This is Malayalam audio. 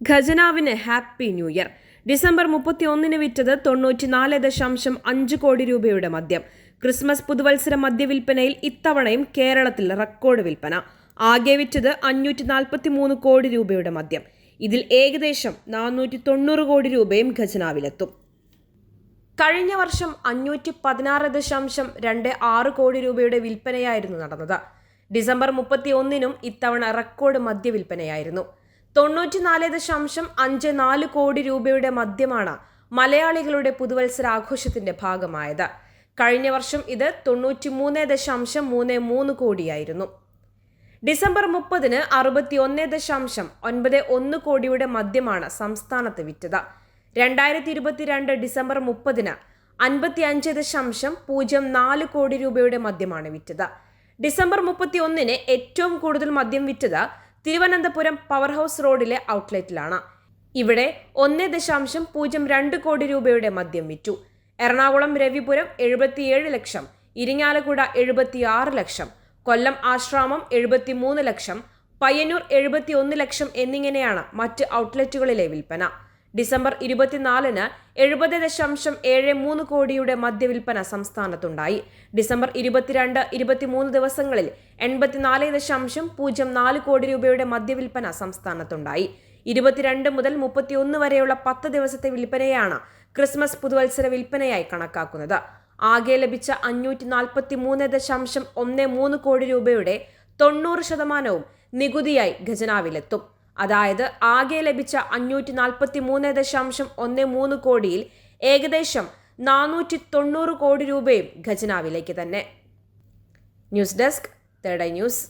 ഖജനാവിന് ഹാപ്പി ന്യൂ ഇയർ. ഡിസംബർ മുപ്പത്തി ഒന്നിന് വിറ്റത് തൊണ്ണൂറ്റിനാല് ദശാംശം അഞ്ച് കോടി രൂപയുടെ മദ്യം. ക്രിസ്മസ് പുതുവത്സര മദ്യവിൽപ്പനയിൽ ഇത്തവണയും കേരളത്തിൽ റെക്കോർഡ് വിൽപ്പന. ആകെ വിറ്റത് അഞ്ഞൂറ്റി നാൽപ്പത്തി മൂന്ന് കോടി രൂപയുടെ മദ്യം. ഇതിൽ ഏകദേശം നാനൂറ്റി തൊണ്ണൂറ് കോടി രൂപയും ഖജനാവിലെത്തും. കഴിഞ്ഞ വർഷം അഞ്ഞൂറ്റി പതിനാറ് ദശാംശം രണ്ട് ആറ് കോടി രൂപയുടെ വിൽപ്പനയായിരുന്നു നടന്നത്. ഡിസംബർ മുപ്പത്തി ഒന്നിനും ഇത്തവണ റെക്കോർഡ് മദ്യവിൽപ്പനയായിരുന്നു. തൊണ്ണൂറ്റിനാല് ദശാംശം അഞ്ച് നാല് കോടി രൂപയുടെ മദ്യമാണ് മലയാളികളുടെ പുതുവത്സരാഘോഷത്തിന്റെ ഭാഗമായത്. കഴിഞ്ഞ വർഷം ഇത് തൊണ്ണൂറ്റിമൂന്ന് ദശാംശം മൂന്ന് മൂന്ന് കോടിയായിരുന്നു. ഡിസംബർ മുപ്പതിന് അറുപത്തി ഒന്ന് ദശാംശം ഒൻപത് ഒന്ന് കോടിയുടെ മദ്യമാണ് സംസ്ഥാനത്ത് വിറ്റത്. രണ്ടായിരത്തി ഇരുപത്തിരണ്ട് ഡിസംബർ മുപ്പതിന് അൻപത്തി അഞ്ച് ദശാംശം പൂജ്യം നാല് കോടി രൂപയുടെ മദ്യമാണ് വിറ്റത്. ഡിസംബർ മുപ്പത്തി ഒന്നിന് ഏറ്റവും കൂടുതൽ മദ്യം വിറ്റത് തിരുവനന്തപുരം പവർ ഹൗസ് റോഡിലെ ഔട്ട്ലെറ്റിലാണ് ഇവിടെ ഒന്ന് ദശാംശം പൂജ്യം രണ്ട് കോടി രൂപയുടെ മദ്യം വിറ്റു. എറണാകുളം രവിപുരം എഴുപത്തിയേഴ് ലക്ഷം ഇരിങ്ങാലക്കുട എഴുപത്തിയാറ് ലക്ഷം കൊല്ലം ആശ്രാമം എഴുപത്തിമൂന്ന് ലക്ഷം പയ്യന്നൂർ എഴുപത്തി ഒന്ന് ലക്ഷം എന്നിങ്ങനെയാണ് മറ്റ് ഔട്ട്ലെറ്റുകളിലെ വിൽപ്പന. ഡിസംബർ ഇരുപത്തിനാലിന് എഴുപത് ദശാംശം ഏഴ് മൂന്ന് കോടിയുടെ മദ്യവിൽപ്പന സംസ്ഥാനത്തുണ്ടായി. ഡിസംബർ ഇരുപത്തിരണ്ട് ഇരുപത്തിമൂന്ന് ദിവസങ്ങളിൽ എൺപത്തിനാല് ദശാംശം പൂജ്യം നാല് കോടി രൂപയുടെ മദ്യവിൽപ്പന സംസ്ഥാനത്തുണ്ടായി. ഇരുപത്തിരണ്ട് മുതൽ മുപ്പത്തിയൊന്ന് വരെയുള്ള പത്ത് ദിവസത്തെ വിൽപ്പനയാണ് ക്രിസ്മസ് പുതുവത്സര വിൽപ്പനയായി കണക്കാക്കുന്നത്. ആകെ ലഭിച്ച അഞ്ഞൂറ്റി നാൽപ്പത്തി മൂന്ന് ദശാംശം ഒന്ന് മൂന്ന് കോടി രൂപയുടെ തൊണ്ണൂറ് ശതമാനവും നികുതിയായി ഖജനാവിലെത്തും. അതായത് ആകെ ലഭിച്ച അഞ്ഞൂറ്റി നാൽപ്പത്തി മൂന്ന് ദശാംശം ഒന്ന് മൂന്ന് കോടിയിൽ ഏകദേശം നാനൂറ്റി തൊണ്ണൂറ് കോടി രൂപയും ഖജനാവിലേക്ക് തന്നെ. News desk third news.